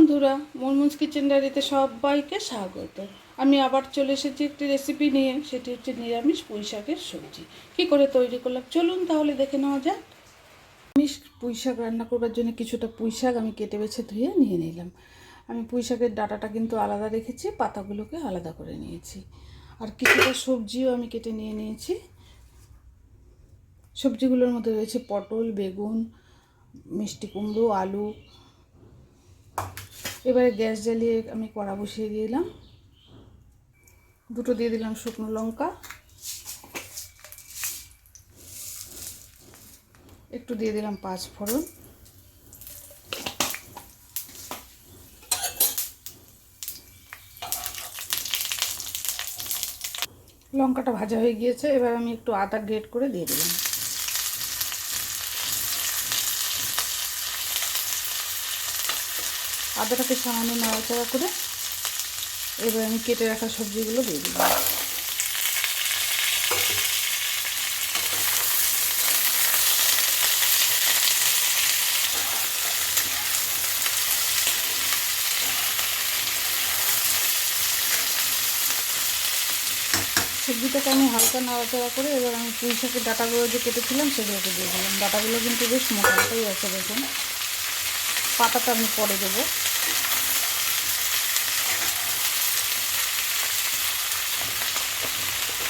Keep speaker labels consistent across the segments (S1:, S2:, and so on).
S1: বন্ধুরা মুরমুজ কিচেন ডায়েরিতে সবাইকে স্বাগত। আমি আবার চলে এসেছি একটি রেসিপি নিয়ে, সেটি হচ্ছে নিরামিষ পুঁই শাকের সবজি। কী করে তৈরি করলাম? চলুন তাহলে দেখে নেওয়া যাক। নিরামিষ পুঁই শাক রান্না করবার জন্য কিছুটা পুঁই শাক আমি কেটে বেছে ধুয়ে নিয়ে নিলাম। আমি পুঁই শাকের ডাটাটা কিন্তু আলাদা রেখেছি, পাতাগুলোকে আলাদা করে নিয়েছি। আর কিছুটা সবজিও আমি কেটে নিয়ে নিয়েছি। সবজিগুলোর মধ্যে রয়েছে পটল, বেগুন, মিষ্টি কুমড়ো, আলু এবারে গ্যাস জ্বালিয়ে আমি কড়া বসিয়ে দিলাম। দুটো দিয়ে দিলাম শুকনো লঙ্কা। একটু দিয়ে দিলাম পাঁচ ফোড়ন। লঙ্কাটা ভাজা হয়ে গিয়েছে, এবার আমি একটু আদা গ্রেট করে দিয়ে দিলাম। আদাটাকে সামান্য নাড়াচাড়া করে এবার আমি কেটে রাখা সবজিগুলো দিয়ে দিলাম। সবজিটাকে আমি হালকা নাড়াচাড়া করে এবার আমি পুঁই শাকের ডাটাগুলো যে কেটেছিলাম সেগুলোকে দিয়ে দিলাম। ডাটাগুলো কিন্তু বেশ মোটামুটাই আছে দেখুন। পাতাটা আমি পরে দেবো।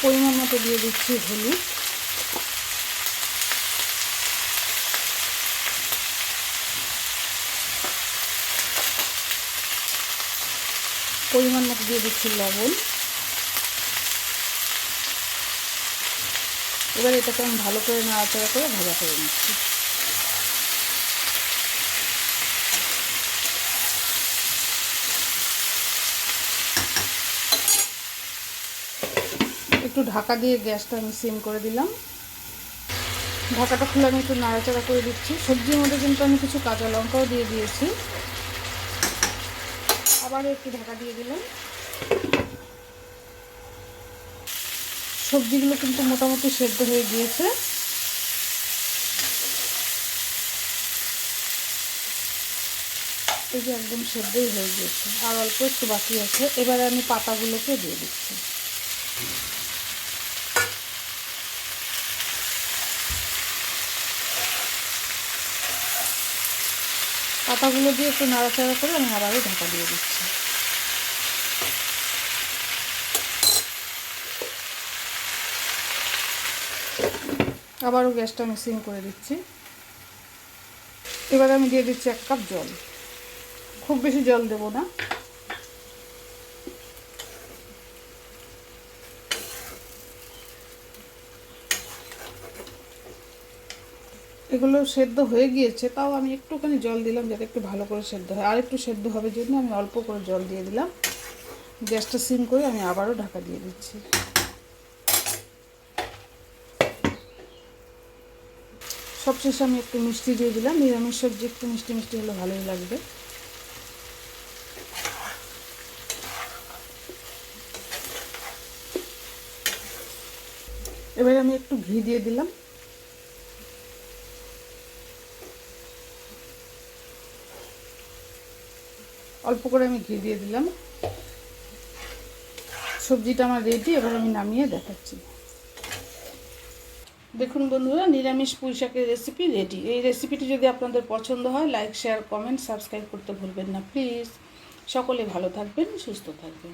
S1: পরিমাণ মতো দিয়ে দিচ্ছি হলুদ। পরিমাণ মতো দিয়ে দিচ্ছি লবণ। এবার এটাকে আমি ভালো করে নাড়াচাড়া করে ভাজা করে নিচ্ছি। একটু ঢাকা দিয়ে গ্যাসটা আমি সিম করে দিলাম। ঢাকাটা খুলে আমি একটু নাড়াচাড়া করে দিচ্ছি। সবজির মধ্যে কিন্তু আমি কিছু কাঁচা লঙ্কাও দিয়ে দিয়েছি। আবার একটু ঢাকা দিয়ে দিলাম। সবজিগুলো কিন্তু মোটামুটি সেদ্ধ হয়ে গিয়েছে। এই যে একদম সেদ্ধই হয়ে গিয়েছে। আর অল্প একটু বাকি আছে। এবারে আমি পাতাগুলোকে দিয়ে দিচ্ছি। পাতাগুলো দিয়ে একটু নাড়াচাড়া করে আমি আবারও ঢাকা দিয়ে দিচ্ছি। আবারও গ্যাসটা আমি করে দিচ্ছি। এবার আমি দিয়ে দিচ্ছি এক কাপ জল। খুব বেশি জল দেব না। এগুলো সেদ্ধ হয়ে গিয়েছে, তাও আমি একটুখানি জল দিলাম যাতে একটু ভালো করে সেদ্ধ হয়। আর একটু সেদ্ধ হবে জন্য আমি অল্প করে জল দিয়ে দিলাম। গ্যাসটা সিম করে আমি আবারও ঢাকা দিয়ে দিচ্ছি। সবশেষে আমি একটু মিষ্টি দিয়ে দিলাম। নিরামিষ সবজি একটু মিষ্টি মিষ্টি হলে ভালোই লাগবে। এবার আমি একটু ঘি দিয়ে দিলাম। অল্প করে আমি ঘি দিয়ে দিলাম। সবজিটা আমার রেডি এবার আমি নামিয়ে দেখাচ্ছি। দেখুন বন্ধুরা, নিরামিষ পুঁই শাকের রেসিপি রেডি এই রেসিপিটি যদি আপনাদের পছন্দ হয় লাইক শেয়ার কমেন্ট সাবস্ক্রাইব করতে ভুলবেন না প্লিজ সকলে ভালো থাকবেন, সুস্থ থাকবেন।